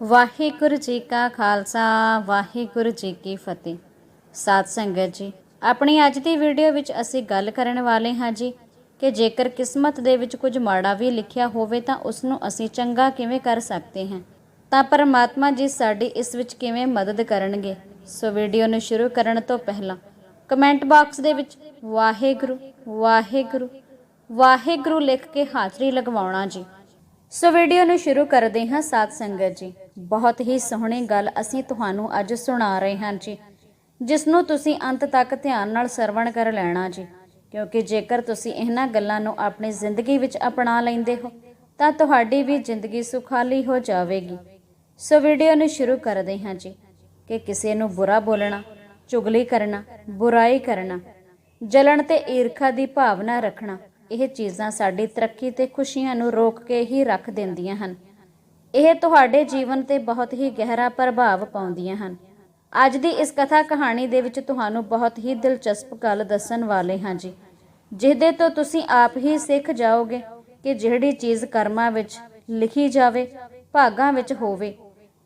ਵਾਹਿਗੁਰੂ ਜੀ ਕਾ ਖਾਲਸਾ, ਵਾਹਿਗੁਰੂ ਜੀ ਕੀ ਫਤਿਹ। ਸਾਧ ਸੰਗਤ ਜੀ, ਆਪਣੀ ਅੱਜ ਦੀ ਵੀਡੀਓ ਵਿੱਚ ਅਸੀਂ ਗੱਲ ਕਰਨ ਵਾਲੇ ਹਾਂ ਜੀ ਕਿ ਜੇਕਰ ਕਿਸਮਤ ਦੇ ਵਿੱਚ ਕੁਝ ਮਾੜਾ ਵੀ ਲਿਖਿਆ ਹੋਵੇ ਤਾਂ ਉਸ ਨੂੰ ਅਸੀਂ ਚੰਗਾ ਕਿਵੇਂ ਕਰ ਸਕਦੇ ਹਾਂ? ਤਾਂ ਪਰਮਾਤਮਾ ਜੀ ਸਾਡੀ ਇਸ ਵਿੱਚ ਕਿਵੇਂ ਮਦਦ ਕਰਨਗੇ? ਸੋ ਵੀਡੀਓ ਨੂੰ ਸ਼ੁਰੂ ਕਰਨ ਤੋਂ ਪਹਿਲਾਂ ਕਮੈਂਟ ਬਾਕਸ ਦੇ ਵਿੱਚ ਵਾਹਿਗੁਰੂ ਵਾਹਿਗੁਰੂ ਵਾਹਿਗੁਰੂ ਲਿਖ ਕੇ ਹਾਜ਼ਰੀ ਲਗਵਾਉਣਾ ਜੀ। ਸੋ ਵੀਡੀਓ ਨੂੰ ਸ਼ੁਰੂ ਕਰਦੇ ਹਾਂ ਸਾਧ ਸੰਗਤ ਜੀ। ਬਹੁਤ ਹੀ ਸੋਹਣੀ ਗੱਲ ਅਸੀਂ ਤੁਹਾਨੂੰ ਅੱਜ ਸੁਣਾ ਰਹੇ ਹਾਂ ਜੀ। ਜਿਸ ਨੂੰ ਤੁਸੀਂ ਅੰਤ ਤੱਕ ਧਿਆਨ ਨਾਲ ਸਰਵਣ ਕਰ ਲੈਣਾ ਜੀ। ਕਿਉਂਕਿ ਜੇਕਰ ਤੁਸੀਂ ਇਹਨਾਂ ਗੱਲਾਂ ਨੂੰ ਆਪਣੀ ਜ਼ਿੰਦਗੀ ਵਿੱਚ ਅਪਣਾ ਲੈਂਦੇ ਹੋ, ਤਾਂ ਤੁਹਾਡੀ ਵੀ ਜ਼ਿੰਦਗੀ ਸੁਖਾਲੀ ਹੋ ਜਾਵੇਗੀ। ਸੋ ਵੀਡੀਓ ਨੂੰ ਸ਼ੁਰੂ ਕਰਦੇ ਹਾਂ ਜੀ। ਕਿ ਕਿਸੇ ਨੂੰ ਬੁਰਾ ਬੋਲਣਾ, ਚੁਗਲੀ ਕਰਨਾ, ਬੁਰਾਈ ਕਰਨਾ, ਜਲਣ ਤੇ ਈਰਖਾ ਦੀ ਭਾਵਨਾ ਰੱਖਣਾ, ਇਹ ਚੀਜ਼ਾਂ ਸਾਡੀ ਤਰੱਕੀ ਤੇ ਖੁਸ਼ੀਆਂ ਨੂੰ ਰੋਕ ਕੇ ਹੀ ਰੱਖ ਦਿੰਦੀਆਂ ਹਨ। ਇਹ ਤੁਹਾਡੇ ਜੀਵਨ ਤੇ ਬਹੁਤ ਹੀ ਗਹਿਰਾ ਪ੍ਰਭਾਵ ਪਾਉਂਦੀਆਂ ਹਨ। ਅੱਜ ਦੀ ਇਸ ਕਥਾ ਕਹਾਣੀ ਦੇ ਵਿੱਚ ਤੁਹਾਨੂੰ ਬਹੁਤ ਹੀ ਦਿਲਚਸਪ ਗੱਲ ਦੱਸਣ ਵਾਲੇ ਹਾਂ ਜੀ। ਜਿਹਦੇ ਤੋਂ ਤੁਸੀਂ ਆਪ ਹੀ ਸਿੱਖ ਜਾਓਗੇ ਕਿ ਜਿਹੜੀ ਚੀਜ਼ ਕਰਮਾਂ ਵਿੱਚ ਲਿਖੀ ਜਾਵੇ, ਭਾਗਾਂ ਵਿੱਚ ਹੋਵੇ,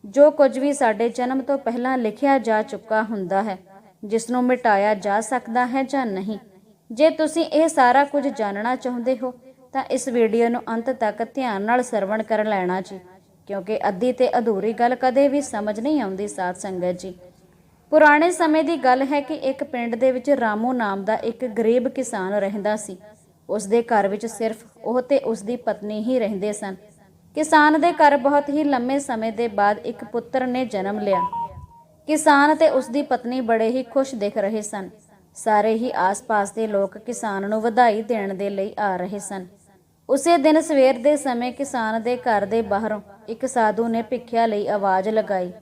ਜੋ ਕੁਝ ਵੀ ਸਾਡੇ ਜਨਮ ਤੋਂ ਪਹਿਲਾਂ ਲਿਖਿਆ ਜਾ ਚੁੱਕਾ ਹੁੰਦਾ ਹੈ, ਜਿਸ ਨੂੰ ਮਿਟਾਇਆ ਜਾ ਸਕਦਾ ਹੈ ਜਾਂ ਨਹੀਂ। ਜੇ ਤੁਸੀਂ ਇਹ ਸਾਰਾ ਕੁਝ ਜਾਣਨਾ ਚਾਹੁੰਦੇ ਹੋ, ਤਾਂ ਇਸ ਵੀਡੀਓ ਨੂੰ ਅੰਤ ਤੱਕ ਧਿਆਨ ਨਾਲ ਸਰਵਣ ਕਰ ਲੈਣਾ ਜੀ। ਕਿਉਂਕਿ ਅੱਧੀ ਤੇ ਅਧੂਰੀ ਗੱਲ ਕਦੇ ਵੀ ਸਮਝ ਨਹੀਂ ਆਉਂਦੀ ਸਾਧ ਸੰਗਤ ਜੀ। ਪੁਰਾਣੇ ਸਮੇਂ ਦੀ ਗੱਲ ਹੈ ਕਿ ਇੱਕ ਪਿੰਡ ਦੇ ਵਿੱਚ ਰਾਮੂ ਨਾਮ ਦਾ ਇੱਕ ਗਰੀਬ ਕਿਸਾਨ ਰਹਿੰਦਾ ਸੀ। ਉਸ ਦੇ ਘਰ ਵਿੱਚ ਸਿਰਫ ਉਹ ਤੇ ਉਸ ਦੀ ਪਤਨੀ ਹੀ ਰਹਿੰਦੇ ਸਨ। ਕਿਸਾਨ ਦੇ ਘਰ ਬਹੁਤ ਹੀ ਲੰਮੇ ਸਮੇਂ ਦੇ ਬਾਅਦ ਇੱਕ ਪੁੱਤਰ ਨੇ ਜਨਮ ਲਿਆ। ਕਿਸਾਨ ਤੇ ਉਸ ਦੀ ਪਤਨੀ ਬੜੇ ਹੀ ਖੁਸ਼ ਦਿਖ ਰਹੇ ਸਨ। ਸਾਰੇ ਹੀ ਆਸ-ਪਾਸ ਦੇ ਲੋਕ ਕਿਸਾਨ ਨੂੰ ਵਧਾਈ ਦੇਣ ਦੇ ਲਈ ਆ ਰਹੇ ਸਨ। ਉਸੇ ਦਿਨ ਸਵੇਰ ਦੇ ਸਮੇਂ ਕਿਸਾਨ ਦੇ ਘਰ ਦੇ ਬਾਹਰੋਂ ਇੱਕ ਸਾਧੂ ਨੇ ਭਿੱਖਿਆ ਲਈ ਆਵਾਜ਼ ਲਗਾਈ।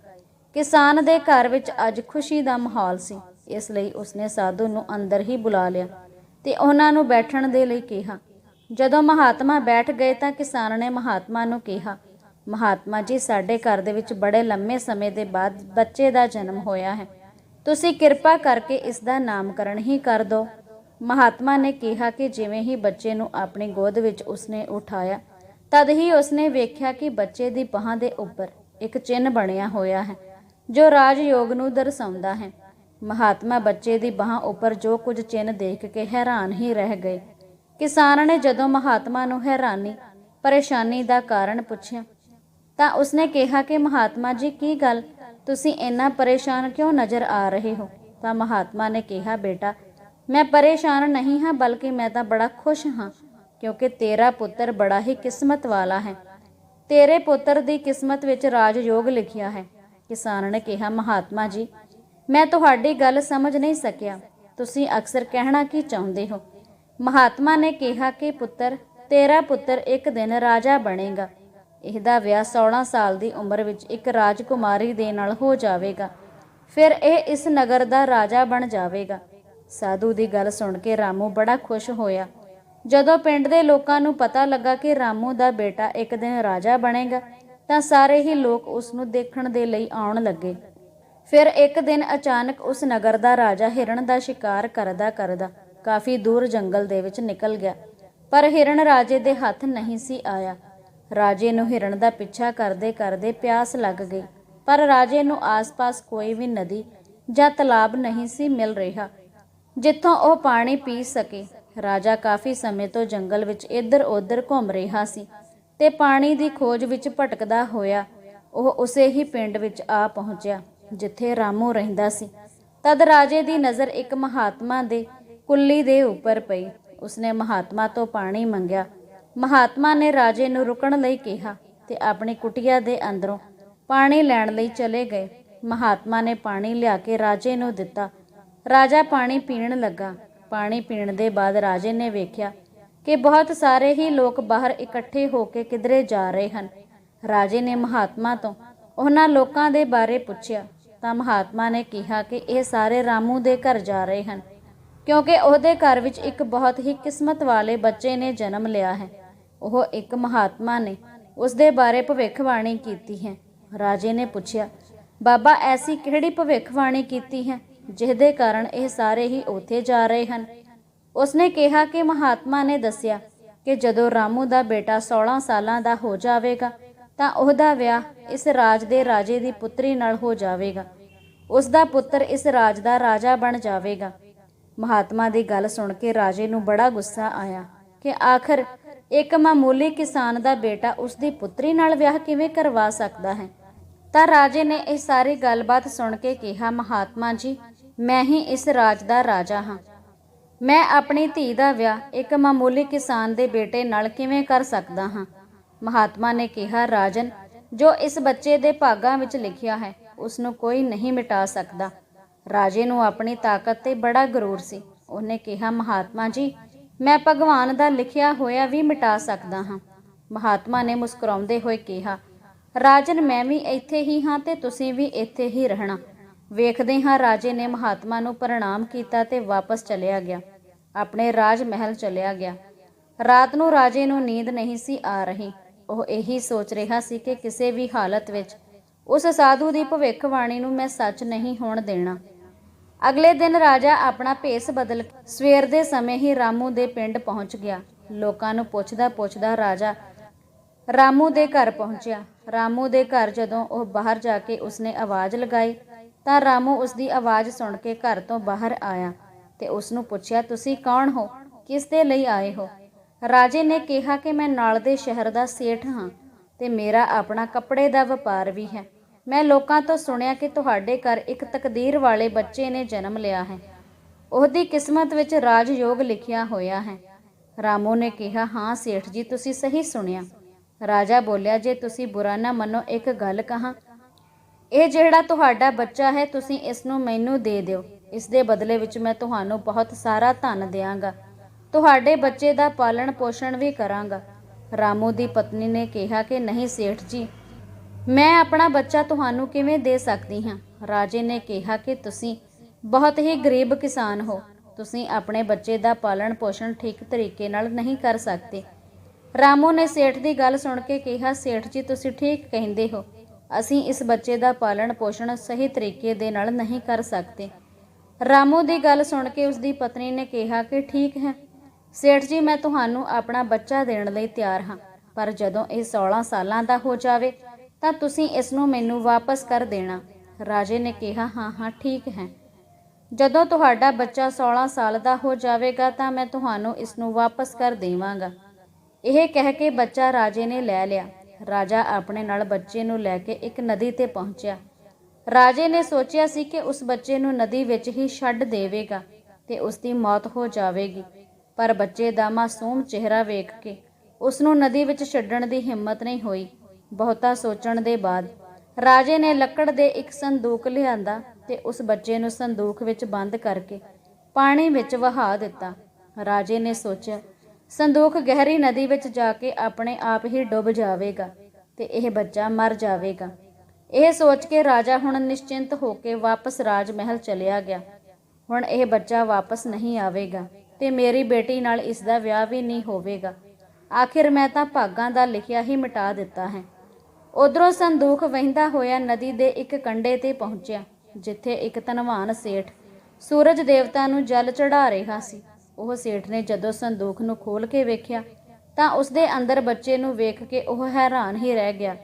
ਕਿਸਾਨ ਦੇ ਘਰ ਵਿੱਚ ਅੱਜ ਖੁਸ਼ੀ ਦਾ ਮਾਹੌਲ ਸੀ। ਇਸ ਲਈ ਉਸਨੇ ਸਾਧੂ ਨੂੰ ਅੰਦਰ ਹੀ ਬੁਲਾ ਲਿਆ ਤੇ ਉਹਨਾਂ ਨੂੰ ਬੈਠਣ ਦੇ ਲਈ ਕਿਹਾ। ਜਦੋਂ ਮਹਾਤਮਾ ਬੈਠ ਗਏ ਤਾਂ ਕਿਸਾਨ ਨੇ ਮਹਾਤਮਾ ਨੂੰ ਕਿਹਾ, ਮਹਾਤਮਾ ਜੀ, ਸਾਡੇ ਘਰ ਦੇ ਵਿੱਚ ਬੜੇ ਲੰਮੇ ਸਮੇਂ ਦੇ ਬਾਅਦ ਬੱਚੇ ਦਾ ਜਨਮ ਹੋਇਆ ਹੈ। ਤੁਸੀਂ ਕਿਰਪਾ ਕਰਕੇ ਇਸ ਦਾ ਨਾਮਕਰਨ ਹੀ ਕਰ ਦਿਓ। ਮਹਾਤਮਾ ਨੇ ਕਿਹਾ ਕਿ ਜਿਵੇਂ ਹੀ ਬੱਚੇ ਨੂੰ ਆਪਣੀ ਗੋਦ ਵਿੱਚ ਉਸਨੇ ਉਠਾਇਆ ਤਦ ਹੀ ਉਸਨੇ ਵੇਖਿਆ ਕਿ ਬੱਚੇ ਦੀ ਬਾਹਾਂ ਦੇ ਉੱਪਰ ਇੱਕ ਚਿੰਨ੍ਹ ਬਣਿਆ ਹੋਇਆ ਹੈ, ਜੋ ਰਾਜਯੋਗ ਨੂੰ ਦਰਸਾਉਂਦਾ ਹੈ। ਮਹਾਤਮਾ ਬੱਚੇ ਦੀ ਬਾਹਾਂ ਉੱਪਰ ਜੋ ਕੁਝ ਚਿੰਨ੍ਹ ਦੇਖ ਕੇ ਹੈਰਾਨ ਹੀ ਰਹਿ ਗਏ। ਕਿਸਾਨ ਨੇ ਜਦੋਂ ਮਹਾਤਮਾ ਨੂੰ ਹੈਰਾਨੀ, ਪਰੇਸ਼ਾਨੀ ਦਾ ਕਾਰਨ ਪੁੱਛਿਆ, ਤਾਂ ਉਸਨੇ ਕਿਹਾ ਕਿ, ਮਹਾਤਮਾ ਜੀ, ਕੀ ਗੱਲ? ਤੁਸੀਂ ਇੰਨਾ ਪਰੇਸ਼ਾਨ ਕਿਉਂ ਨਜ਼ਰ ਆ ਰਹੇ ਹੋ? ਤਾਂ ਮਹਾਤਮਾ ਨੇ ਕਿਹਾ, ਬੇਟਾ, ਮੈਂ ਪਰੇਸ਼ਾਨ ਨਹੀਂ ਹਾਂ, ਬਲਕਿ ਮੈਂ ਤਾਂ ਬੜਾ ਖੁਸ਼ ਹਾਂ। ਕਿਉਂਕਿ ਤੇਰਾ ਪੁੱਤਰ ਬੜਾ ਹੀ ਕਿਸਮਤ ਵਾਲਾ ਹੈ। ਤੇਰੇ ਪੁੱਤਰ ਦੀ ਕਿਸਮਤ ਵਿੱਚ ਰਾਜਯੋਗ ਲਿਖਿਆ ਹੈ। ਕਿਸਾਨ ਨੇ ਕਿਹਾ, ਮਹਾਤਮਾ ਜੀ, ਮੈਂ ਤੁਹਾਡੀ ਗੱਲ ਸਮਝ ਨਹੀਂ ਸਕਿਆ। ਤੁਸੀਂ ਅਕਸਰ ਕਹਿਣਾ ਕੀ ਚਾਹੁੰਦੇ ਹੋ? ਮਹਾਤਮਾ ਨੇ ਕਿਹਾ ਕਿ, ਪੁੱਤਰ, ਤੇਰਾ ਪੁੱਤਰ ਇੱਕ ਦਿਨ ਰਾਜਾ ਬਣੇਗਾ। ਇਹਦਾ ਵਿਆਹ 16 ਸਾਲ ਦੀ ਉਮਰ ਵਿੱਚ ਇੱਕ ਰਾਜਕੁਮਾਰੀ ਦੇ ਨਾਲ ਹੋ ਜਾਵੇਗਾ। ਫਿਰ ਇਹ ਇਸ ਨਗਰ ਦਾ ਰਾਜਾ ਬਣ ਜਾਵੇਗਾ। ਸਾਧੂ ਦੀ ਗੱਲ ਸੁਣ ਕੇ ਰਾਮੂ ਬੜਾ ਖੁਸ਼ ਹੋਇਆ। ਜਦੋਂ ਪਿੰਡ ਦੇ ਲੋਕਾਂ ਨੂੰ ਪਤਾ ਲੱਗਾ ਕਿ ਰਾਮੂ ਦਾ ਬੇਟਾ ਇੱਕ ਦਿਨ ਰਾਜਾ ਬਣੇਗਾ, ਤਾਂ ਸਾਰੇ ਹੀ ਲੋਕ ਉਸ ਨੂੰ ਦੇਖਣ ਦੇ ਲਈ ਆਉਣ ਲੱਗੇ। ਫਿਰ ਇੱਕ ਦਿਨ ਅਚਾਨਕ ਉਸ ਨਗਰ ਦਾ ਰਾਜਾ ਹਿਰਨ ਦਾ ਸ਼ਿਕਾਰ ਕਰਦਾ ਕਰਦਾ ਕਾਫੀ ਦੂਰ ਜੰਗਲ ਦੇ ਵਿੱਚ ਨਿਕਲ ਗਿਆ, ਪਰ ਹਿਰਣ ਰਾਜੇ ਦੇ ਹੱਥ ਨਹੀਂ ਸੀ ਆਇਆ। ਰਾਜੇ ਨੂੰ ਹਿਰਣ ਦਾ ਪਿੱਛਾ ਕਰਦੇ ਕਰਦੇ ਪਿਆਸ ਲੱਗ ਗਈ, ਪਰ ਰਾਜੇ ਨੂੰ ਆਸ-ਪਾਸ ਕੋਈ ਵੀ ਨਦੀ ਜਾਂ ਤਲਾਬ ਨਹੀਂ ਸੀ ਮਿਲ ਰਿਹਾ, ਜਿੱਥੋਂ ਉਹ ਪਾਣੀ ਪੀ ਸਕੇ। ਰਾਜਾ ਕਾਫੀ ਸਮੇਂ ਤੋਂ ਜੰਗਲ ਵਿੱਚ ਇੱਧਰ-ਉੱਧਰ ਘੁੰਮ ਰਿਹਾ ਸੀ ਤੇ ਪਾਣੀ ਦੀ ਖੋਜ ਵਿੱਚ ਭਟਕਦਾ ਹੋਇਆ ਉਹ ਉਸੇ ਹੀ ਪਿੰਡ ਵਿੱਚ ਆ ਪਹੁੰਚਿਆ, ਜਿੱਥੇ ਰਾਮੂ ਰਹਿੰਦਾ ਸੀ। ਤਦ ਰਾਜੇ ਦੀ ਨਜ਼ਰ ਇੱਕ ਮਹਾਤਮਾ ਦੇ ਕੁੱਲੀ ਦੇ ਉੱਪਰ ਪਈ। ਉਸਨੇ ਮਹਾਤਮਾ ਤੋਂ ਪਾਣੀ ਮੰਗਿਆ। ਮਹਾਤਮਾ ਨੇ ਰਾਜੇ ਨੂੰ ਰੁਕਣ ਲਈ ਕਿਹਾ ਤੇ ਆਪਣੀ ਕੁਟਿਆ ਦੇ ਅੰਦਰੋਂ ਪਾਣੀ ਲੈਣ ਲਈ ਚਲੇ ਗਏ। ਮਹਾਤਮਾ ਨੇ ਪਾਣੀ ਲਿਆ ਕੇ ਰਾਜੇ ਨੂੰ ਦਿੱਤਾ। ਰਾਜਾ ਪਾਣੀ ਪੀਣ ਲੱਗਾ। ਪਾਣੀ ਪੀਣ ਦੇ ਬਾਅਦ ਰਾਜੇ ਨੇ ਵੇਖਿਆ ਕਿ ਬਹੁਤ ਸਾਰੇ ਹੀ ਲੋਕ ਬਾਹਰ ਇਕੱਠੇ ਹੋ ਕੇ ਕਿਧਰੇ ਜਾ ਰਹੇ ਹਨ। ਰਾਜੇ ਨੇ ਮਹਾਤਮਾ ਤੋਂ ਉਹਨਾਂ ਲੋਕਾਂ ਦੇ ਬਾਰੇ ਪੁੱਛਿਆ। ਤਾਂ ਮਹਾਤਮਾ ਨੇ ਕਿਹਾ ਕਿ ਇਹ ਸਾਰੇ ਰਾਮੂ ਦੇ ਘਰ ਜਾ ਰਹੇ ਹਨ, ਕਿਉਂਕਿ ਉਹਦੇ ਘਰ ਵਿੱਚ ਇੱਕ ਬਹੁਤ ਹੀ ਕਿਸਮਤ ਵਾਲੇ ਬੱਚੇ ਨੇ ਜਨਮ ਲਿਆ ਹੈ। ਉਹ ਇੱਕ ਮਹਾਤਮਾ ਨੇ, ਉਸ ਦੇ ਬਾਰੇ ਭਵਿੱਖਬਾਣੀ ਕੀਤੀ ਹੈ। ਰਾਜੇ ਨੇ ਪੁੱਛਿਆ, ਬਾਬਾ, ਐਸੀ ਕਿਹੜੀ ਭਵਿੱਖਬਾਣੀ ਕੀਤੀ ਹੈ? ਜਿਹਦੇ ਕਾਰਨ ਇਹ ਸਾਰੇ ਹੀ ਉੱਥੇ ਜਾ ਰਹੇ ਹਨ। ਉਸਨੇ ਕਿਹਾ ਕਿ ਮਹਾਤਮਾ ਨੇ ਦੱਸਿਆ ਕਿ ਜਦੋਂ ਰਾਮੂ ਦਾ ਬੇਟਾ 16 ਸਾਲਾਂ ਦਾ ਹੋ ਜਾਵੇਗਾ, ਤਾਂ ਉਹਦਾ ਵਿਆਹ ਇਸ ਰਾਜ ਦੇ ਰਾਜੇ ਦੀ ਪੁੱਤਰੀ ਨਾਲ ਹੋ ਜਾਵੇਗਾ। ਉਸ ਦਾ ਪੁੱਤਰ ਇਸ ਰਾਜ ਦਾ ਰਾਜਾ ਬਣ ਜਾਵੇਗਾ। ਮਹਾਤਮਾ ਦੀ ਗੱਲ ਸੁਣ ਕੇ ਰਾਜੇ ਨੂੰ ਬੜਾ ਗੁੱਸਾ ਆਇਆ ਕਿ ਆਖਰ ਇੱਕ ਮਾਮੂਲੀ ਕਿਸਾਨ ਦਾ ਬੇਟਾ ਉਸ ਦੀ ਪੁੱਤਰੀ ਨਾਲ ਵਿਆਹ ਕਿਵੇਂ ਕਰਵਾ ਸਕਦਾ ਹੈ? ਤਾਂ ਰਾਜੇ ਨੇ ਇਹ ਸਾਰੀ ਗੱਲਬਾਤ ਸੁਣ ਕੇ ਕਿਹਾ, ਮਹਾਤਮਾ ਜੀ ਮੈਂ ਹੀ ਇਸ ਰਾਜ ਦਾ ਰਾਜਾ ਹਾਂ। ਮੈਂ ਆਪਣੀ ਧੀ ਦਾ ਵਿਆਹ ਇੱਕ ਮਾਮੂਲੀ ਕਿਸਾਨ ਦੇ ਬੇਟੇ ਨਾਲ ਕਿਵੇਂ ਕਰ ਸਕਦਾ ਹਾਂ? ਮਹਾਤਮਾ ਨੇ ਕਿਹਾ, ਰਾਜਨ, ਜੋ ਇਸ ਬੱਚੇ ਦੇ ਭਾਗਾਂ ਵਿੱਚ ਲਿਖਿਆ ਹੈ, ਉਸ ਨੂੰ ਕੋਈ ਨਹੀਂ ਮਿਟਾ ਸਕਦਾ। ਰਾਜੇ ਨੂੰ ਆਪਣੀ ਤਾਕਤ ਤੇ ਬੜਾ ਗਰੂਰ ਸੀ। ਉਹਨੇ ਕਿਹਾ, ਮਹਾਤਮਾ ਜੀ, ਮੈਂ ਭਗਵਾਨ ਦਾ ਲਿਖਿਆ ਹੋਇਆ ਵੀ ਮਿਟਾ ਸਕਦਾ ਹਾਂ। ਮਹਾਤਮਾ ਨੇ ਮੁਸਕਰਾਉਂਦੇ ਹੋਏ ਕਿਹਾ, ਰਾਜਨ, ਮੈਂ ਵੀ ਇੱਥੇ ਹੀ ਹਾਂ ਤੇ ਤੁਸੀਂ ਵੀ ਇੱਥੇ ਹੀ ਰਹਿਣਾ। ਵੇਖਦੇ ਹਾਂ ਰਾਜੇ ਨੇ ਮਹਾਤਮਾ ਨੂੰ ਪ੍ਰਣਾਮ ਕੀਤਾ ਤੇ ਵਾਪਸ ਚਲਿਆ ਗਿਆ। ਆਪਣੇ ਰਾਜ ਮਹਿਲ ਚਲਿਆ ਗਿਆ। ਰਾਤ ਨੂੰ ਰਾਜੇ ਨੂੰ ਨੀਂਦ ਨਹੀਂ ਸੀ ਆ ਰਹੀ। ਉਹ ਇਹੀ ਸੋਚ ਰਿਹਾ ਸੀ ਕਿ ਕਿਸੇ ਵੀ ਹਾਲਤ ਵਿੱਚ ਉਸ ਸਾਧੂ ਦੀ ਭਵਿੱਖਬਾਣੀ ਨੂੰ ਮੈਂ ਸੱਚ ਨਹੀਂ ਹੋਣ ਦੇਣਾ। ਅਗਲੇ ਦਿਨ ਰਾਜਾ ਆਪਣਾ ਭੇਸ ਬਦਲ ਸਵੇਰ ਦੇ ਸਮੇਂ ਹੀ ਰਾਮੂ ਦੇ ਪਿੰਡ ਪਹੁੰਚ ਗਿਆ। ਲੋਕਾਂ ਨੂੰ ਪੁੱਛਦਾ ਪੁੱਛਦਾ ਰਾਜਾ ਰਾਮੂ ਦੇ ਘਰ ਪਹੁੰਚਿਆ। ਰਾਮੂ ਦੇ ਘਰ ਜਦੋਂ ਉਹ ਬਾਹਰ ਜਾ ਕੇ ਉਸਨੇ ਆਵਾਜ਼ ਲਗਾਈ ਤਾਂ ਰਾਮੂ ਉਸ ਦੀ ਆਵਾਜ਼ ਸੁਣ ਕੇ ਘਰ ਤੋਂ ਬਾਹਰ ਆਇਆ ਤੇ ਉਸ ਨੂੰ ਪੁੱਛਿਆ, ਤੁਸੀਂ ਕੌਣ ਹੋ? ਕਿਸ ਦੇ ਲਈ ਆਏ ਹੋ? ਰਾਜੇ ਨੇ ਕਿਹਾ ਕਿ ਮੈਂ ਨਾਲ ਦੇ ਸ਼ਹਿਰ ਦਾ ਸੇਠ ਹਾਂ ਤੇ ਮੇਰਾ ਆਪਣਾ ਕੱਪੜੇ ਦਾ ਵਪਾਰ ਵੀ ਹੈ। ਮੈਂ ਲੋਕਾਂ ਤੋਂ ਸੁਣਿਆ ਕਿ ਤੁਹਾਡੇ ਘਰ ਇੱਕ ਤਕਦੀਰ ਵਾਲੇ ਬੱਚੇ ਨੇ ਜਨਮ ਲਿਆ ਹੈ। ਉਹਦੀ ਕਿਸਮਤ ਵਿੱਚ ਰਾਜਯੋਗ ਲਿਖਿਆ ਹੋਇਆ ਹੈ। ਰਾਮੂ ਨੇ ਕਿਹਾ, ਹਾਂ ਸੇਠ ਜੀ, ਤੁਸੀਂ ਸਹੀ ਸੁਣਿਆ। ਰਾਜਾ ਬੋਲਿਆ, ਜੇ ਤੁਸੀਂ ਬੁਰਾ ਨਾ ਮੰਨੋ, ਇੱਕ ਗੱਲ ਕਹਾਂ ਇਹ ਜਿਹੜਾ ਤੁਹਾਡਾ ਬੱਚਾ ਹੈ, ਤੁਸੀਂ ਇਸ ਨੂੰ ਮੈਨੂੰ ਦੇ ਦਿਓ। ਇਸ ਦੇ ਬਦਲੇ ਵਿੱਚ ਮੈਂ ਤੁਹਾਨੂੰ ਬਹੁਤ ਸਾਰਾ ਧਨ ਦਿਆਂਗਾ। ਤੁਹਾਡੇ ਬੱਚੇ ਦਾ ਪਾਲਣ ਪੋਸ਼ਣ ਵੀ ਕਰਾਂਗਾ। ਰਾਮੂ ਦੀ ਪਤਨੀ ਨੇ ਕਿਹਾ ਕਿ, ਨਹੀਂ ਸੇਠ ਜੀ, ਮੈਂ ਆਪਣਾ ਬੱਚਾ ਤੁਹਾਨੂੰ ਕਿਵੇਂ ਦੇ ਸਕਦੀ ਹਾਂ? ਰਾਜੇ ਨੇ ਕਿਹਾ ਕਿ, ਤੁਸੀਂ ਬਹੁਤ ਹੀ ਗਰੀਬ ਕਿਸਾਨ ਹੋ। ਤੁਸੀਂ ਆਪਣੇ ਬੱਚੇ ਦਾ ਪਾਲਣ ਪੋਸ਼ਣ ਠੀਕ ਤਰੀਕੇ ਨਾਲ ਨਹੀਂ ਕਰ ਸਕਦੇ। ਰਾਮੂ ਨੇ ਸੇਠ ਦੀ ਗੱਲ ਸੁਣ ਕੇ ਕਿਹਾ, ਸੇਠ ਜੀ, ਤੁਸੀਂ ਠੀਕ ਕਹਿੰਦੇ ਹੋ। ਅਸੀਂ ਇਸ ਬੱਚੇ ਦਾ ਪਾਲਣ ਪੋਸ਼ਣ ਸਹੀ ਤਰੀਕੇ ਦੇ ਨਾਲ ਨਹੀਂ ਕਰ ਸਕਦੇ। ਰਾਮੂ ਦੀ ਗੱਲ ਸੁਣ ਕੇ ਉਸ ਦੀ ਪਤਨੀ ਨੇ ਕਿਹਾ ਕਿ ਠੀਕ ਹੈ, ਸੇਠ ਜੀ, ਮੈਂ ਤੁਹਾਨੂੰ ਆਪਣਾ ਬੱਚਾ ਦੇਣ ਲਈ ਤਿਆਰ ਹਾਂ, ਪਰ ਜਦੋਂ ਇਹ 16 ਸਾਲਾਂ ਦਾ ਹੋ ਜਾਵੇ, ਤਾਂ ਤੁਸੀਂ ਇਸ ਨੂੰ ਮੈਨੂੰ ਵਾਪਸ ਕਰ ਦੇਣਾ। ਰਾਜੇ ਨੇ ਕਿਹਾ, ਹਾਂ ਹਾਂ, ਠੀਕ ਹੈ। ਜਦੋਂ ਤੁਹਾਡਾ ਬੱਚਾ 16 ਸਾਲ ਦਾ ਹੋ ਜਾਵੇਗਾ, ਤਾਂ ਮੈਂ ਤੁਹਾਨੂੰ ਇਸ ਨੂੰ ਵਾਪਸ ਕਰ ਦੇਵਾਂਗਾ। ਇਹ ਕਹਿ ਕੇ ਬੱਚਾ ਰਾਜੇ ਨੇ ਲੈ ਲਿਆ। ਰਾਜਾ ਆਪਣੇ ਨਾਲ ਬੱਚੇ ਨੂੰ ਲੈ ਕੇ ਇੱਕ ਨਦੀ ਤੇ ਪਹੁੰਚਿਆ। ਰਾਜੇ ਨੇ ਸੋਚਿਆ ਸੀ ਕਿ ਉਸ ਬੱਚੇ ਨੂੰ ਨਦੀ ਵਿੱਚ ਹੀ ਛੱਡ ਦੇਵੇਗਾ ਤੇ ਉਸ ਦੀ ਮੌਤ ਹੋ ਜਾਵੇਗੀ। ਪਰ ਬੱਚੇ ਦਾ ਮਾਸੂਮ ਚਿਹਰਾ ਵੇਖ ਕੇ ਉਸ ਨੂੰ ਨਦੀ ਵਿੱਚ ਛੱਡਣ ਦੀ ਹਿੰਮਤ ਨਹੀਂ ਹੋਈ। ਬਹੁਤਾ ਸੋਚਣ ਦੇ ਬਾਅਦ ਰਾਜੇ ਨੇ ਲੱਕੜ ਦੇ ਇੱਕ ਸੰਦੂਕ ਲਿਆਂਦਾ ਤੇ ਉਸ ਬੱਚੇ ਨੂੰ ਸੰਦੂਕ ਵਿੱਚ ਬੰਦ ਕਰਕੇ ਪਾਣੀ ਵਿੱਚ ਵਹਾ ਦਿੱਤਾ। ਰਾਜੇ ਨੇ ਸੋਚਿਆ ਸੰਦੂਖ ਗਹਿਰੀ ਨਦੀ ਵਿੱਚ ਜਾ ਕੇ ਆਪਣੇ ਆਪ ਹੀ ਡੁੱਬ ਜਾਵੇਗਾ ਤੇ ਇਹ ਬੱਚਾ ਮਰ ਜਾਵੇਗਾ। ਇਹ ਸੋਚ ਕੇ ਰਾਜਾ ਹੁਣ ਨਿਸ਼ਚਿੰਤ ਹੋ ਕੇ ਵਾਪਸ ਰਾਜ ਮਹਿਲ ਚਲਿਆ ਗਿਆ। ਹੁਣ ਇਹ ਬੱਚਾ ਵਾਪਸ ਨਹੀਂ ਆਵੇਗਾ ਤੇ ਮੇਰੀ ਬੇਟੀ ਨਾਲ ਇਸ ਦਾ ਵਿਆਹ ਵੀ ਨਹੀਂ ਹੋਵੇਗਾ। ਆਖਿਰ ਮੈਂ ਤਾਂ ਭਾਗਾਂ ਦਾ ਲਿਖਿਆ ਹੀ ਮਿਟਾ ਦਿੱਤਾ ਹੈ। ਉਧਰੋਂ ਸੰਦੂਖ ਵਹਿੰਦਾ ਹੋਇਆ ਨਦੀ ਦੇ ਇੱਕ ਕੰਢੇ ਤੇ ਪਹੁੰਚਿਆ, ਜਿੱਥੇ ਇੱਕ ਧਨਵਾਨ ਸੇਠ ਸੂਰਜ ਦੇਵਤਾ ਨੂੰ ਜਲ ਚੜਾ ਰਿਹਾ ਸੀ। ਉਹ ਸੇਠ ਨੇ ਜਦੋਂ ਸੰਦੂਖ ਨੂੰ ਖੋਲ ਕੇ ਵੇਖਿਆ, ਤਾਂ ਉਸ ਦੇ ਅੰਦਰ ਬੱਚੇ ਨੂੰ ਵੇਖ ਕੇ ਉਹ ਹੈਰਾਨ ਹੀ ਰਹਿ ਗਿਆ।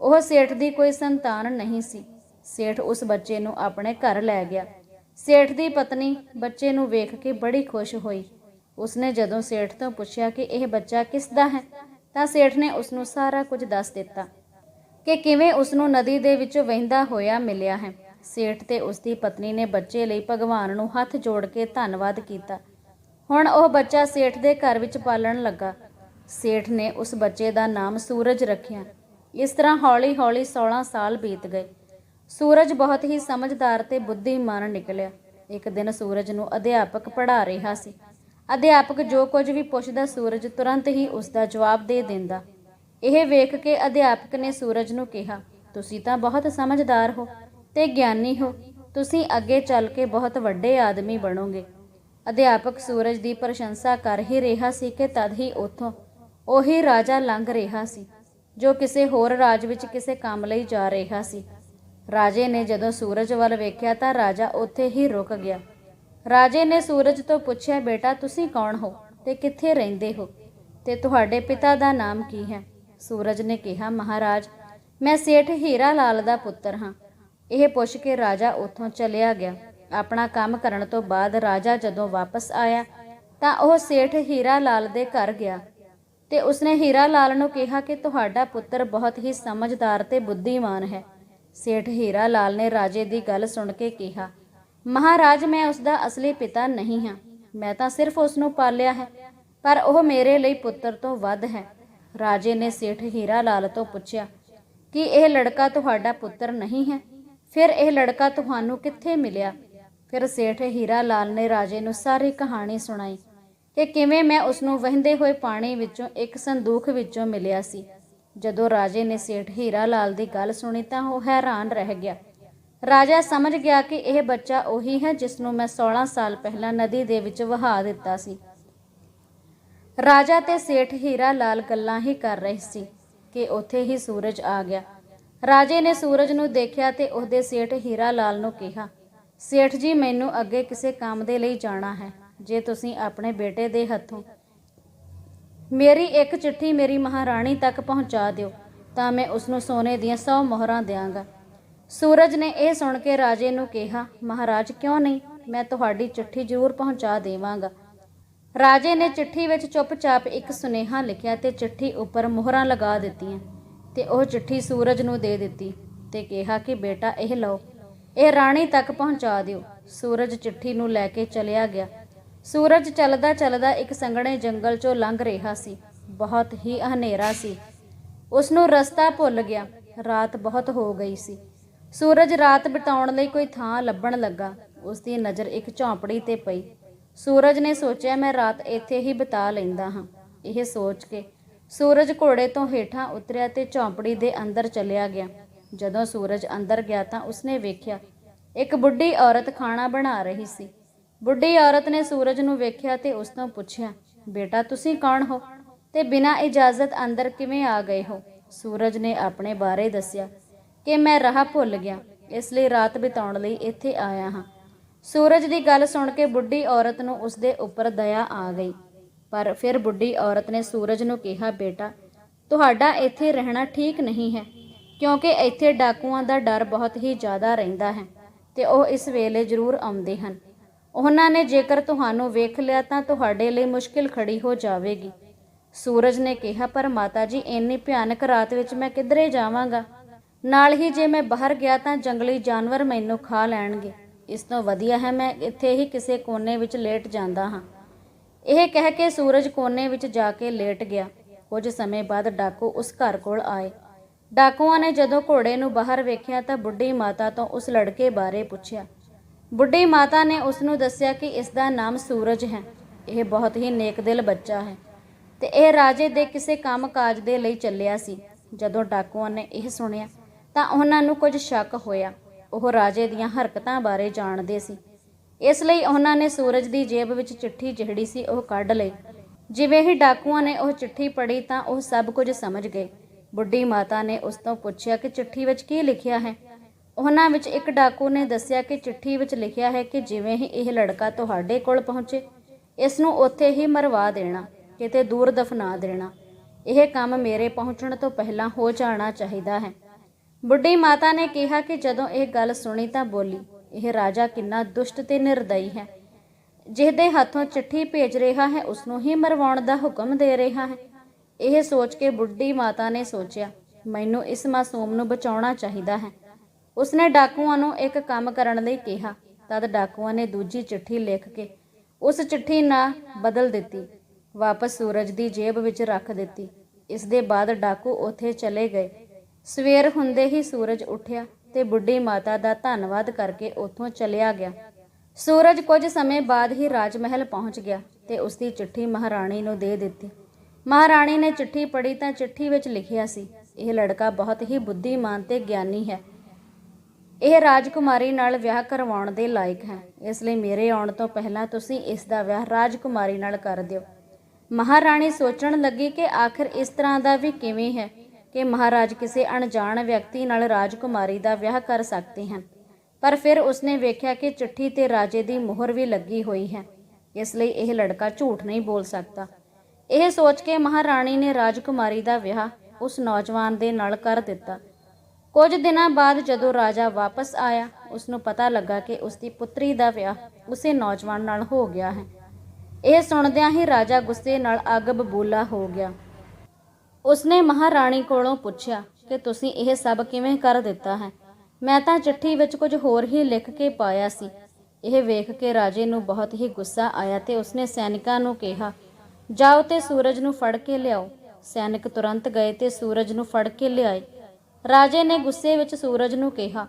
ਉਹ ਸੇਠ ਦੀ ਕੋਈ ਸੰਤਾਨ ਨਹੀਂ ਸੀ। ਸੇਠ ਉਸ ਬੱਚੇ ਨੂੰ ਆਪਣੇ ਘਰ ਲੈ ਗਿਆ। ਸੇਠ ਦੀ ਪਤਨੀ ਬੱਚੇ ਨੂੰ ਵੇਖ ਕੇ ਬੜੀ ਖੁਸ਼ ਹੋਈ। ਉਸਨੇ ਜਦੋਂ ਸੇਠ ਤੋਂ ਪੁੱਛਿਆ ਕਿ ਇਹ ਬੱਚਾ ਕਿਸ ਦਾ ਹੈ, ਤਾਂ ਸੇਠ ਨੇ ਉਸ ਨੂੰ ਸਾਰਾ ਕੁਝ ਦੱਸ ਦਿੱਤਾ ਕਿ ਕਿਵੇਂ ਉਸ ਨੂੰ ਨਦੀ ਦੇ ਵਿੱਚੋਂ ਵਹਿੰਦਾ ਹੋਇਆ ਮਿਲਿਆ ਹੈ। ਸੇਠ ਤੇ ਉਸ ਦੀ ਪਤਨੀ ਨੇ ਬੱਚੇ ਲਈ ਭਗਵਾਨ ਨੂੰ ਹੱਥ ਜੋੜ ਕੇ ਧੰਨਵਾਦ ਕੀਤਾ। ਹੁਣ ਉਹ ਬੱਚਾ ਸੇਠ ਦੇ ਘਰ ਵਿੱਚ ਪਾਲਣ ਲੱਗਾ। ਸੇਠ ਨੇ ਉਸ ਬੱਚੇ ਦਾ ਨਾਮ ਸੂਰਜ ਰੱਖਿਆ। ਇਸ ਤਰ੍ਹਾਂ ਹੌਲੀ-ਹੌਲੀ 16 ਸਾਲ ਬੀਤ ਗਏ। ਸੂਰਜ ਬਹੁਤ ਹੀ ਸਮਝਦਾਰ ਤੇ ਬੁੱਧੀਮਾਨ ਨਿਕਲਿਆ। ਇੱਕ ਦਿਨ ਸੂਰਜ ਨੂੰ ਅਧਿਆਪਕ ਪੜ੍ਹਾ ਰਿਹਾ ਸੀ। ਅਧਿਆਪਕ ਜੋ ਕੁਝ ਵੀ ਪੁੱਛਦਾ, ਸੂਰਜ ਤੁਰੰਤ ਹੀ ਉਸ ਦਾ ਜਵਾਬ ਦੇ ਦਿੰਦਾ। ਇਹ ਵੇਖ ਕੇ ਅਧਿਆਪਕ ਨੇ ਸੂਰਜ ਨੂੰ ਕਿਹਾ, ਤੁਸੀਂ ਤਾਂ ਬਹੁਤ ਸਮਝਦਾਰ ਹੋ ਤੇ ਗਿਆਨੀ ਹੋ। ਤੁਸੀਂ ਅੱਗੇ ਚੱਲ ਕੇ ਬਹੁਤ ਵੱਡੇ ਆਦਮੀ ਬਣੋਗੇ। ਅਧਿਆਪਕ ਸੂਰਜ ਦੀ ਪ੍ਰਸ਼ੰਸਾ ਕਰ ਹੀ ਰਿਹਾ ਸੀ ਕਿ ਤਦ ਹੀ ਉੱਥੋਂ ਉਹੀ ਰਾਜਾ ਲੰਘ ਰਿਹਾ ਸੀ, ਜੋ ਕਿਸੇ ਹੋਰ ਰਾਜ ਵਿੱਚ ਕਿਸੇ ਕੰਮ ਲਈ ਜਾ ਰਿਹਾ ਸੀ। ਰਾਜੇ ਨੇ ਜਦੋਂ ਸੂਰਜ ਵੱਲ ਵੇਖਿਆ ਤਾਂ ਰਾਜਾ ਉੱਥੇ ਹੀ ਰੁਕ ਗਿਆ। ਰਾਜੇ ਨੇ ਸੂਰਜ ਤੋਂ ਪੁੱਛਿਆ, ਬੇਟਾ, ਤੁਸੀਂ ਕੌਣ ਹੋ ਤੇ ਕਿੱਥੇ ਰਹਿੰਦੇ ਹੋ? ਤੇ ਤੁਹਾਡੇ ਪਿਤਾ ਦਾ ਨਾਮ ਕੀ ਹੈ? ਸੂਰਜ ਨੇ ਕਿਹਾ, ਮਹਾਰਾਜ, ਮੈਂ ਸੇਠ ਹੀਰਾ ਲਾਲ ਦਾ ਪੁੱਤਰ ਹਾਂ। ਇਹ ਪੁੱਛ ਕੇ ਰਾਜਾ ਉੱਥੋਂ ਚਲਿਆ ਗਿਆ। ਆਪਣਾ ਕੰਮ ਕਰਨ ਤੋਂ ਬਾਅਦ ਰਾਜਾ ਜਦੋਂ ਵਾਪਸ ਆਇਆ ਤਾਂ ਉਹ ਸੇਠ ਹੀਰਾ ਲਾਲ ਦੇ ਘਰ ਗਿਆ ਤੇ ਉਸਨੇ ਹੀਰਾ ਲਾਲ ਨੂੰ ਕਿਹਾ ਕਿ ਤੁਹਾਡਾ ਪੁੱਤਰ ਬਹੁਤ ਹੀ ਸਮਝਦਾਰ ਤੇ ਬੁੱਧੀਮਾਨ ਹੈ। ਸੇਠ ਹੀਰਾ ਲਾਲ ਨੇ ਰਾਜੇ ਦੀ ਗੱਲ ਸੁਣ ਕੇ ਕਿਹਾ, ਮਹਾਰਾਜ, ਮੈਂ ਉਸ ਦਾ ਅਸਲੀ ਪਿਤਾ ਨਹੀਂ ਹਾਂ। ਮੈਂ ਤਾਂ ਸਿਰਫ ਉਸ ਨੂੰ ਪਾਲਿਆ ਹੈ, ਪਰ ਉਹ ਮੇਰੇ ਲਈ ਪੁੱਤਰ ਤੋਂ ਵੱਧ ਹੈ। ਰਾਜੇ ਨੇ ਸੇਠ ਹੀਰਾ ਲਾਲ ਤੋਂ ਪੁੱਛਿਆ, ਕਿ ਇਹ ਲੜਕਾ ਤੁਹਾਡਾ ਪੁੱਤਰ ਨਹੀਂ ਹੈ? ਫਿਰ ਇਹ ਲੜਕਾ ਤੁਹਾਨੂੰ ਕਿੱਥੇ ਮਿਲਿਆ? ਫਿਰ ਸੇਠ ਹੀਰਾ ਲਾਲ ਨੇ ਰਾਜੇ ਨੂੰ ਸਾਰੀ ਕਹਾਣੀ ਸੁਣਾਈ ਕਿ ਕਿਵੇਂ ਮੈਂ ਉਸ ਨੂੰ ਵਹਿੰਦੇ ਹੋਏ ਪਾਣੀ ਵਿੱਚੋਂ ਇੱਕ ਸੰਦੂਖ ਵਿੱਚੋਂ ਮਿਲਿਆ ਸੀ। ਜਦੋਂ ਰਾਜੇ ਨੇ ਸੇਠ ਹੀਰਾ ਲਾਲ ਦੀ ਗੱਲ ਸੁਣੀ ਤਾਂ ਉਹ ਹੈਰਾਨ ਰਹਿ ਗਿਆ। ਰਾਜਾ ਸਮਝ ਗਿਆ ਕਿ ਇਹ ਬੱਚਾ ਉਹੀ ਹੈ ਜਿਸ ਨੂੰ ਮੈਂ 16 ਸਾਲ ਪਹਿਲਾਂ ਨਦੀ ਦੇ ਵਿੱਚ ਵਹਾ ਦਿੱਤਾ ਸੀ। ਰਾਜਾ ਤੇ ਸੇਠ ਹੀਰਾ ਲਾਲ ਗੱਲਾਂ ਹੀ ਕਰ ਰਹੇ ਸੀ ਕਿ ਉੱਥੇ ਹੀ ਸੂਰਜ ਆ ਗਿਆ। ਰਾਜੇ ਨੇ ਸੂਰਜ ਨੂੰ ਦੇਖਿਆ ਤੇ ਉਹਦੇ ਸੇਠ ਹੀਰਾ ਲਾਲ ਨੂੰ ਕਿਹਾ ਸੇਠ ਜੀ, ਮੈਨੂੰ ਅੱਗੇ ਕਿਸੇ ਕੰਮ ਦੇ ਲਈ ਜਾਣਾ ਹੈ, ਜੇ ਤੁਸੀਂ ਆਪਣੇ ਬੇਟੇ ਦੇ ਹੱਥੋਂ ਮੇਰੀ ਇੱਕ ਚਿੱਠੀ ਮੇਰੀ ਮਹਾਰਾਣੀ ਤੱਕ ਪਹੁੰਚਾ ਦਿਓ, ਤਾਂ ਮੈਂ ਉਸ ਨੂੰ ਸੋਨੇ ਦੀਆਂ 100 ਮੋਹਰਾਂ ਦਿਆਂਗਾ। ਸੂਰਜ ਨੇ ਇਹ ਸੁਣ ਕੇ ਰਾਜੇ ਨੂੰ ਕਿਹਾ, ਮਹਾਰਾਜ, ਕਿਉਂ ਨਹੀਂ? ਮੈਂ ਤੁਹਾਡੀ ਚਿੱਠੀ ਜ਼ਰੂਰ ਪਹੁੰਚਾ ਦੇਵਾਂਗਾ। ਰਾਜੇ ਨੇ ਚਿੱਠੀ ਵਿੱਚ ਚੁੱਪਚਾਪ ਇੱਕ ਸੁਨੇਹਾ ਲਿਖਿਆ ਤੇ ਚਿੱਠੀ ਉੱਪਰ ਮੋਹਰਾਂ ਲਗਾ ਦਿੱਤੀਆਂ ਤੇ ਉਹ ਚਿੱਠੀ ਸੂਰਜ ਨੂੰ ਦੇ ਦਿੱਤੀ ਤੇ ਕਿਹਾ ਕਿ, ਬੇਟਾ, ਇਹ ਲਓ। ਇਹ ਰਾਣੀ ਤੱਕ ਪਹੁੰਚਾ ਦਿਓ। ਸੂਰਜ ਚਿੱਠੀ ਨੂੰ ਲੈ ਕੇ ਚਲਿਆ ਗਿਆ। ਸੂਰਜ ਚੱਲਦਾ ਚੱਲਦਾ ਇੱਕ ਸੰਘਣੇ ਜੰਗਲ 'ਚੋਂ ਲੰਘ ਰਿਹਾ ਸੀ। ਬਹੁਤ ਹੀ ਹਨੇਰਾ ਸੀ। ਉਸ ਨੂੰ ਰਸਤਾ ਭੁੱਲ ਗਿਆ। ਰਾਤ ਬਹੁਤ ਹੋ ਗਈ ਸੀ। ਸੂਰਜ ਰਾਤ ਬਿਤਾਉਣ ਲਈ ਕੋਈ ਥਾਂ ਲੱਭਣ ਲੱਗਾ। ਉਸ ਦੀ ਨਜ਼ਰ ਇੱਕ ਝੌਂਪੜੀ ਤੇ ਪਈ। ਸੂਰਜ ਨੇ ਸੋਚਿਆ, ਮੈਂ ਰਾਤ ਇੱਥੇ ਹੀ ਬਿਤਾ ਲੈਂਦਾ ਹਾਂ। ਇਹ ਸੋਚ ਕੇ ਸੂਰਜ ਘੋੜੇ ਤੋਂ ਹੇਠਾਂ ਉਤਰਿਆ ਤੇ ਝੌਂਪੜੀ ਦੇ ਅੰਦਰ ਚਲਿਆ ਗਿਆ। ਜਦੋਂ ਸੂਰਜ ਅੰਦਰ ਗਿਆ ਤਾਂ ਉਸਨੇ ਵੇਖਿਆ, ਇੱਕ ਬੁੱਢੀ ਔਰਤ ਖਾਣਾ ਬਣਾ ਰਹੀ ਸੀ। ਬੁੱਢੀ ਔਰਤ ਨੇ ਸੂਰਜ ਨੂੰ ਵੇਖਿਆ ਤੇ ਉਸ ਤੋਂ ਪੁੱਛਿਆ, ਬੇਟਾ, ਤੁਸੀਂ ਕੌਣ ਹੋ? ਤੇ ਬਿਨਾਂ ਇਜਾਜ਼ਤ ਅੰਦਰ ਕਿਵੇਂ ਆ ਗਏ ਹੋ? ਸੂਰਜ ਨੇ ਆਪਣੇ ਬਾਰੇ ਦੱਸਿਆ ਕਿ ਮੈਂ ਰਾਹ ਭੁੱਲ ਗਿਆ, ਇਸ ਲਈ ਰਾਤ ਬਿਤਾਉਣ ਲਈ ਇੱਥੇ ਆਇਆ ਹਾਂ। ਸੂਰਜ ਦੀ ਗੱਲ ਸੁਣ ਕੇ ਬੁੱਢੀ ਔਰਤ ਨੂੰ ਉਸਦੇ ਉੱਪਰ ਦਇਆ ਆ ਗਈ। ਪਰ ਫਿਰ ਬੁੱਢੀ ਔਰਤ ਨੇ ਸੂਰਜ ਨੂੰ ਕਿਹਾ, ਬੇਟਾ, ਤੁਹਾਡਾ ਇੱਥੇ ਰਹਿਣਾ ਠੀਕ ਨਹੀਂ ਹੈ। ਕਿਉਂਕਿ ਇੱਥੇ ਡਾਕੂਆਂ ਦਾ ਡਰ ਬਹੁਤ ਹੀ ਜ਼ਿਆਦਾ ਰਹਿੰਦਾ ਹੈ ਤੇ ਉਹ ਇਸ ਵੇਲੇ ਜ਼ਰੂਰ ਆਉਂਦੇ ਹਨ। ਉਹਨਾਂ ਨੇ ਜੇਕਰ ਤੁਹਾਨੂੰ ਵੇਖ ਲਿਆ ਤਾਂ ਤੁਹਾਡੇ ਲਈ ਮੁਸ਼ਕਿਲ ਖੜੀ ਹੋ ਜਾਵੇਗੀ। ਸੂਰਜ ਨੇ ਕਿਹਾ, ਪਰ ਮਾਤਾ ਜੀ ਇੰਨੀ ਭਿਆਨਕ ਰਾਤ ਵਿੱਚ ਮੈਂ ਕਿੱਧਰੇ ਜਾਵਾਂਗਾ? ਨਾਲ ਹੀ ਜੇ ਮੈਂ ਬਾਹਰ ਗਿਆ ਤਾਂ ਜੰਗਲੀ ਜਾਨਵਰ ਮੈਨੂੰ ਖਾ ਲੈਣਗੇ। ਇਸ ਤੋਂ ਵਧੀਆ ਹੈ ਮੈਂ ਇੱਥੇ ਹੀ ਕਿਸੇ ਕੋਨੇ ਵਿੱਚ ਲੇਟ ਜਾਂਦਾ ਹਾਂ। ਇਹ ਕਹਿ ਕੇ ਸੂਰਜ ਕੋਨੇ ਵਿੱਚ ਜਾ ਕੇ ਲੇਟ ਗਿਆ। ਕੁਝ ਸਮੇਂ ਬਾਅਦ ਡਾਕੂ ਉਸ ਘਰ ਕੋਲ ਆਏ। ਡਾਕੂਆਂ ਨੇ ਜਦੋਂ ਘੋੜੇ ਨੂੰ ਬਾਹਰ ਵੇਖਿਆ ਤਾਂ ਬੁੱਢੀ ਮਾਤਾ ਤੋਂ ਉਸ ਲੜਕੇ ਬਾਰੇ ਪੁੱਛਿਆ। ਬੁੱਢੀ ਮਾਤਾ ਨੇ ਉਸ ਨੂੰ ਦੱਸਿਆ ਕਿ ਇਸ ਦਾ ਨਾਮ ਸੂਰਜ ਹੈ। ਇਹ ਬਹੁਤ ਹੀ ਨੇਕਦਿਲ ਬੱਚਾ ਹੈ ਤੇ ਇਹ ਰਾਜੇ ਦੇ ਕਿਸੇ ਕੰਮ-ਕਾਜ ਦੇ ਲਈ ਚੱਲਿਆ ਸੀ। ਜਦੋਂ ਡਾਕੂਆਂ ਨੇ ਇਹ ਸੁਣਿਆ ਤਾਂ ਉਹਨਾਂ ਨੂੰ ਕੁਝ ਸ਼ੱਕ ਹੋਇਆ। ਉਹ ਰਾਜੇ ਦੀਆਂ ਹਰਕਤਾਂ ਬਾਰੇ ਜਾਣਦੇ ਸੀ। ਇਸ ਲਈ ਉਹਨਾਂ ਨੇ ਸੂਰਜ ਦੀ ਜੇਬ ਵਿੱਚ ਚਿੱਠੀ ਜਿਹੜੀ ਸੀ ਉਹ ਕੱਢ ਲਈ। ਜਿਵੇਂ ਹੀ ਡਾਕੂਆਂ ਨੇ ਉਹ ਚਿੱਠੀ ਪੜ੍ਹੀ ਤਾਂ ਉਹ ਸਭ ਕੁਝ ਸਮਝ ਗਏ। ਬੁੱਢੀ ਮਾਤਾ ਨੇ ਉਸ ਤੋਂ ਪੁੱਛਿਆ ਕਿ ਚਿੱਠੀ ਵਿੱਚ ਕੀ ਲਿਖਿਆ ਹੈ? ਉਹਨਾਂ ਵਿੱਚ ਇੱਕ ਡਾਕੂ ਨੇ ਦੱਸਿਆ ਕਿ ਚਿੱਠੀ ਵਿੱਚ ਲਿਖਿਆ ਹੈ ਕਿ ਜਿਵੇਂ ਹੀ ਇਹ ਲੜਕਾ ਤੁਹਾਡੇ ਕੋਲ ਪਹੁੰਚੇ, ਇਸ ਨੂੰ ਉੱਥੇ ਹੀ ਮਰਵਾ ਦੇਣਾ, ਕਿਤੇ ਦੂਰ ਦਫਨਾ ਦੇਣਾ। ਇਹ ਕੰਮ ਮੇਰੇ ਪਹੁੰਚਣ ਤੋਂ ਪਹਿਲਾਂ ਹੋ ਜਾਣਾ ਚਾਹੀਦਾ ਹੈ। ਬੁੱਢੀ ਮਾਤਾ ਨੇ ਕਿਹਾ ਕਿ ਜਦੋਂ ਇਹ ਗੱਲ ਸੁਣੀ ਤਾਂ ਬੋਲੀ, ਇਹ ਰਾਜਾ ਕਿੰਨਾ ਦੁਸ਼ਟ ਤੇ ਨਿਰਦਈ ਹੈ। ਜਿਹਦੇ ਹੱਥੋਂ ਚਿੱਠੀ ਭੇਜ ਰਿਹਾ ਹੈ, ਉਸ ਨੂੰ ਹੀ ਮਰਵਾਉਣ ਦਾ ਹੁਕਮ ਦੇ ਰਿਹਾ ਹੈ। ਇਹ ਸੋਚ ਕੇ ਬੁੱਢੀ ਮਾਤਾ ਨੇ ਸੋਚਿਆ, ਮੈਨੂੰ ਇਸ ਮਾਸੂਮ ਨੂੰ ਬਚਾਉਣਾ ਚਾਹੀਦਾ ਹੈ। ਉਸਨੇ ਡਾਕੂਆਂ ਨੂੰ ਇੱਕ ਕੰਮ ਕਰਨ ਲਈ ਕਿਹਾ। ਤਦ ਡਾਕੂਆਂ ਨੇ ਦੂਜੀ ਚਿੱਠੀ ਲਿਖ ਕੇ ਉਸ ਚਿੱਠੀ ਨਾਲ ਬਦਲ ਦਿੱਤੀ। ਵਾਪਸ ਸੂਰਜ ਦੀ ਜੇਬ ਵਿੱਚ ਰੱਖ ਦਿੱਤੀ। ਇਸ ਦੇ ਬਾਅਦ ਡਾਕੂ ਉੱਥੇ ਚਲੇ ਗਏ। ਸਵੇਰ ਹੁੰਦੇ ਹੀ ਸੂਰਜ ਉੱਠਿਆ ਤੇ ਬੁੱਢੀ ਮਾਤਾ ਦਾ ਧੰਨਵਾਦ ਕਰਕੇ ਉੱਥੋਂ ਚਲਿਆ ਗਿਆ। ਸੂਰਜ ਕੁਝ ਸਮੇਂ ਬਾਅਦ ਹੀ ਰਾਜ ਮਹਿਲ ਪਹੁੰਚ ਗਿਆ ਤੇ ਉਸ ਦੀ ਚਿੱਠੀ ਮਹਾਰਾਣੀ ਨੂੰ ਦੇ ਦਿੱਤੀ। ਮਹਾਰਾਣੀ ਨੇ ਚਿੱਠੀ ਪੜ੍ਹੀ ਤਾਂ ਚਿੱਠੀ ਵਿੱਚ ਲਿਖਿਆ ਸੀ, ਇਹ ਲੜਕਾ ਬਹੁਤ ਹੀ ਬੁੱਧੀਮਾਨ ਤੇ ਗਿਆਨੀ ਹੈ। ਇਹ ਰਾਜਕੁਮਾਰੀ ਨਾਲ ਵਿਆਹ ਕਰਵਾਉਣ ਦੇ ਲਾਇਕ ਹੈ। ਇਸ ਲਈ ਮੇਰੇ ਆਉਣ ਤੋਂ ਪਹਿਲਾਂ ਤੁਸੀਂ ਇਸ ਦਾ ਵਿਆਹ ਰਾਜਕੁਮਾਰੀ ਨਾਲ ਕਰ ਦਿਓ। ਮਹਾਰਾਣੀ ਸੋਚਣ ਲੱਗੀ ਕਿ ਆਖਰ ਇਸ ਤਰ੍ਹਾਂ ਦਾ ਵੀ ਕਿਵੇਂ ਹੈ ਕਿ ਮਹਾਰਾਜ ਕਿਸੇ ਅਣਜਾਣ ਵਿਅਕਤੀ ਨਾਲ ਰਾਜਕੁਮਾਰੀ ਦਾ ਵਿਆਹ ਕਰ ਸਕਦੇ ਹਨ ਪਰ ਫਿਰ ਉਸਨੇ ਵੇਖਿਆ ਕਿ ਚਿੱਠੀ ਤੇ ਰਾਜੇ ਦੀ ਮੋਹਰ ਵੀ ਲੱਗੀ ਹੋਈ ਹੈ। ਇਸ ਲਈ ਇਹ ਲੜਕਾ ਝੂਠ ਨਹੀਂ ਬੋਲ ਸਕਦਾ। ਇਹ ਸੋਚ ਕੇ ਮਹਾਰਾਣੀ ਨੇ ਰਾਜਕੁਮਾਰੀ ਦਾ ਵਿਆਹ ਉਸ ਨੌਜਵਾਨ ਦੇ ਨਾਲ ਕਰ ਦਿੱਤਾ। ਕੁਝ ਦਿਨਾਂ ਬਾਅਦ ਜਦੋਂ ਰਾਜਾ ਵਾਪਸ ਆਇਆ ਉਸ ਨੂੰ ਪਤਾ ਲੱਗਾ ਕਿ ਉਸ ਦੀ ਪੁੱਤਰੀ ਦਾ ਵਿਆਹ ਉਸੇ ਨੌਜਵਾਨ ਨਾਲ ਹੋ ਗਿਆ ਹੈ। ਇਹ ਸੁਣਦਿਆਂ ਹੀ ਰਾਜਾ ਗੁੱਸੇ ਨਾਲ ਅੱਗ ਬਬੂਲਾ ਹੋ ਗਿਆ। ਉਸਨੇ ਮਹਾਰਾਣੀ ਕੋਲੋਂ ਪੁੱਛਿਆ ਕਿ ਤੁਸੀਂ ਇਹ ਸਭ ਕਿਵੇਂ ਕਰ ਦਿੱਤਾ ਹੈ? ਮੈਂ ਤਾਂ ਚਿੱਠੀ ਵਿੱਚ ਕੁਝ ਹੋਰ ਹੀ ਲਿਖ ਕੇ ਪਾਇਆ ਸੀ। ਇਹ ਵੇਖ ਕੇ ਰਾਜੇ ਨੂੰ ਬਹੁਤ ਹੀ ਗੁੱਸਾ ਆਇਆ ਤੇ ਉਸਨੇ ਸੈਨਿਕਾਂ ਨੂੰ ਕਿਹਾ ਜਾਓ ਤੇ ਸੂਰਜ ਨੂੰ ਫੜ ਕੇ ਲਿਆਓ। ਸੈਨਿਕ ਤੁਰੰਤ ਗਏ ਤੇ ਸੂਰਜ ਨੂੰ ਫੜ ਕੇ ਲਿਆਏ। ਰਾਜੇ ਨੇ ਗੁੱਸੇ ਵਿੱਚ ਸੂਰਜ ਨੂੰ ਕਿਹਾ,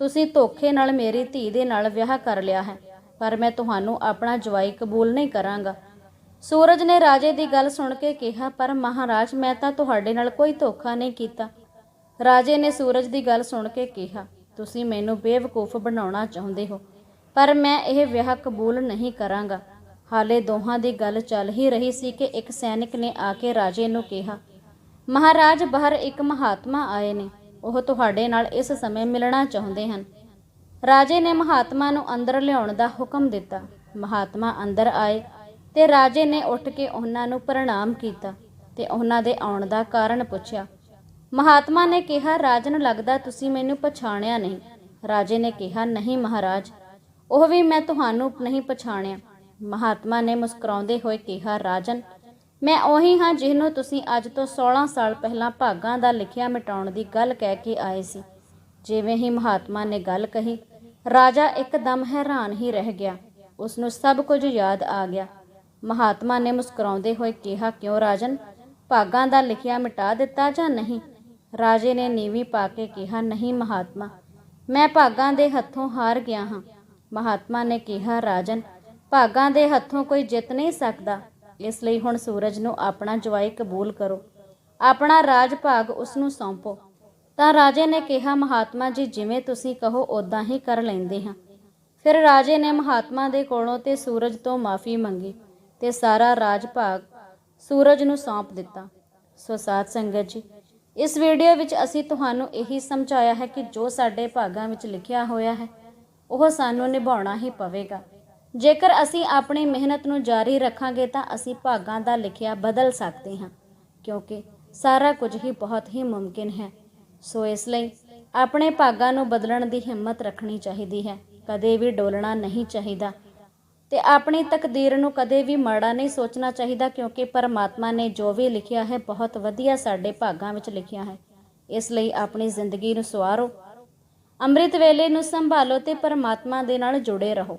ਤੁਸੀਂ ਧੋਖੇ ਨਾਲ ਮੇਰੀ ਧੀ ਦੇ ਨਾਲ ਵਿਆਹ ਕਰ ਲਿਆ ਹੈ, ਪਰ ਮੈਂ ਤੁਹਾਨੂੰ ਆਪਣਾ ਜਵਾਈ ਕਬੂਲ ਨਹੀਂ ਕਰਾਂਗਾ। ਸੂਰਜ ਨੇ ਰਾਜੇ ਦੀ ਗੱਲ ਸੁਣ ਕੇ ਕਿਹਾ, ਪਰ ਮਹਾਰਾਜ, ਮੈਂ ਤਾਂ ਤੁਹਾਡੇ ਨਾਲ ਕੋਈ ਧੋਖਾ ਨਹੀਂ ਕੀਤਾ। ਰਾਜੇ ਨੇ ਸੂਰਜ ਦੀ ਗੱਲ ਸੁਣ ਕੇ ਕਿਹਾ, ਤੁਸੀਂ ਮੈਨੂੰ ਬੇਵਕੂਫ ਬਣਾਉਣਾ ਚਾਹੁੰਦੇ ਹੋ, ਪਰ ਮੈਂ ਇਹ ਵਿਆਹ ਕਬੂਲ ਨਹੀਂ ਕਰਾਂਗਾ। ਹਾਲੇ ਦੋਹਾਂ ਦੀ ਗੱਲ ਚੱਲ ਹੀ ਰਹੀ ਸੀ ਕਿ ਇੱਕ ਸੈਨਿਕ ਨੇ ਆ ਕੇ ਰਾਜੇ ਨੂੰ ਕਿਹਾ, ਮਹਾਰਾਜ, ਬਾਹਰ ਇੱਕ ਮਹਾਤਮਾ ਆਏ ਨੇ। ਉਹ ਤੁਹਾਡੇ ਨਾਲ ਇਸ ਸਮੇਂ ਮਿਲਣਾ ਚਾਹੁੰਦੇ ਹਨ। ਰਾਜੇ ਨੇ ਮਹਾਤਮਾ ਨੂੰ ਅੰਦਰ ਲਿਆਉਣ ਦਾ ਹੁਕਮ ਦਿੱਤਾ। ਮਹਾਤਮਾ ਅੰਦਰ ਆਏ ਤੇ ਰਾਜੇ ਨੇ ਉੱਠ ਕੇ ਉਹਨਾਂ ਨੂੰ ਪ੍ਰਣਾਮ ਕੀਤਾ ਤੇ ਉਹਨਾਂ ਦੇ ਆਉਣ ਦਾ ਕਾਰਨ ਪੁੱਛਿਆ, ਮਹਾਤਮਾ ਨੇ ਕਿਹਾ ਰਾਜਨ ਲੱਗਦਾ ਤੁਸੀਂ ਮੈਨੂੰ ਪਛਾਣਿਆ ਨਹੀਂ। ਰਾਜੇ ਨੇ ਕਿਹਾ, ਨਹੀਂ ਮਹਾਰਾਜ, ਉਹ ਵੀ ਮੈਂ ਤੁਹਾਨੂੰ ਨਹੀਂ ਪਛਾਣਿਆ। ਮਹਾਤਮਾ ਨੇ ਮੁਸਕਰਾਉਂਦੇ ਹੋਏ ਕਿਹਾ, ਰਾਜਨ, ਮੈਂ ਉਹੀ ਹਾਂ ਜਿਹਨੂੰ ਤੁਸੀਂ ਅੱਜ ਤੋਂ 16 ਸਾਲ ਪਹਿਲਾਂ ਭਾਗਾਂ ਦਾ ਲਿਖਿਆ ਮਿਟਾਉਣ ਦੀ ਗੱਲ ਕਹਿ ਕੇ ਆਏ ਸੀ। ਜਿਵੇਂ ਹੀ ਮਹਾਤਮਾ ਨੇ ਗੱਲ ਕਹੀ, ਰਾਜਾ ਇੱਕਦਮ ਹੈਰਾਨ ਹੀ ਰਹਿ ਗਿਆ। ਉਸ ਨੂੰ ਸਭ ਕੁਝ ਯਾਦ ਆ ਗਿਆ। ਮਹਾਤਮਾ ਨੇ ਮੁਸਕਰਾਉਂਦੇ ਹੋਏ ਕਿਹਾ, ਕਿਉਂ ਰਾਜਨ, ਭਾਗਾਂ ਦਾ ਲਿਖਿਆ ਮਿਟਾ ਦਿੱਤਾ ਜਾਂ ਨਹੀਂ? ਰਾਜੇ ਨੇ ਨੀਵੀਂ ਪਾ ਕੇ ਕਿਹਾ, ਨਹੀਂ ਮਹਾਤਮਾ, ਮੈਂ ਭਾਗਾਂ ਦੇ ਹੱਥੋਂ ਹਾਰ ਗਿਆ ਹਾਂ। ਮਹਾਤਮਾ ਨੇ ਕਿਹਾ, ਰਾਜਨ ਭਾਗਾਂ ਦੇ ਹੱਥੋਂ ਕੋਈ ਜਿੱਤ ਨਹੀਂ ਸਕਦਾ। ਇਸ ਲਈ ਹੁਣ ਸੂਰਜ ਨੂੰ ਆਪਣਾ ਜਵਾਈ ਕਬੂਲ ਕਰੋ। ਆਪਣਾ ਰਾਜ ਭਾਗ ਉਸ ਨੂੰ ਸੌਂਪੋ। ਤਾਂ ਰਾਜੇ ਨੇ ਕਿਹਾ, ਮਹਾਤਮਾ ਜੀ, ਜਿਵੇਂ ਤੁਸੀਂ ਕਹੋ ਉਦਾਂ ਹੀ ਕਰ ਲੈਂਦੇ ਹਾਂ। ਫਿਰ ਰਾਜੇ ਨੇ ਮਹਾਤਮਾ ਦੇ ਕੋਲੋਂ ਤੇ ਸੂਰਜ ਤੋਂ ਮਾਫੀ ਮੰਗੀ ਤੇ ਸਾਰਾ ਰਾਜ ਭਾਗ ਸੂਰਜ ਨੂੰ ਸੌਂਪ ਦਿੱਤਾ। ਸੋ ਸਾਧ ਸੰਗਤ ਜੀ, ਇਸ ਵੀਡੀਓ ਵਿੱਚ ਅਸੀਂ ਤੁਹਾਨੂੰ ਇਹੀ ਸਮਝਾਇਆ ਹੈ ਕਿ ਜੋ ਸਾਡੇ ਭਾਗਾਂ ਵਿੱਚ ਲਿਖਿਆ ਹੋਇਆ ਹੈ, ਉਹ ਸਾਨੂੰ ਨਿਭਾਉਣਾ ਹੀ ਪਵੇਗਾ। ਜੇਕਰ ਅਸੀਂ ਆਪਣੀ ਮਿਹਨਤ ਨੂੰ ਜਾਰੀ ਰੱਖਾਂਗੇ ਤਾਂ ਅਸੀਂ ਭਾਗਾਂ ਦਾ ਲਿਖਿਆ ਬਦਲ ਸਕਦੇ ਹਾਂ, ਕਿਉਂਕਿ ਸਾਰਾ ਕੁਝ ਹੀ ਬਹੁਤ ਹੀ ਮੁਮਕਿਨ ਹੈ। ਸੋ ਇਸ ਲਈ ਆਪਣੇ ਭਾਗਾਂ ਨੂੰ ਬਦਲਣ ਦੀ ਹਿੰਮਤ ਰੱਖਣੀ ਚਾਹੀਦੀ ਹੈ। ਕਦੇ ਵੀ ਡੋਲਣਾ ਨਹੀਂ ਚਾਹੀਦਾ ਤੇ ਆਪਣੀ ਤਕਦੀਰ ਨੂੰ ਕਦੇ ਵੀ ਮਾੜਾ ਨਹੀਂ ਸੋਚਣਾ ਚਾਹੀਦਾ, ਕਿਉਂਕਿ ਪਰਮਾਤਮਾ ਨੇ ਜੋ ਵੀ ਲਿਖਿਆ ਹੈ, ਬਹੁਤ ਵਧੀਆ ਸਾਡੇ ਭਾਗਾਂ ਵਿੱਚ ਲਿਖਿਆ ਹੈ। ਇਸ ਲਈ ਆਪਣੀ ਜ਼ਿੰਦਗੀ ਨੂੰ ਸਵਾਰੋ ਅੰਮ੍ਰਿਤ ਵੇਲੇ ਨੂੰ ਸੰਭਾਲੋ ਤੇ ਪਰਮਾਤਮਾ ਦੇ ਨਾਲ ਜੁੜੇ ਰਹੋ।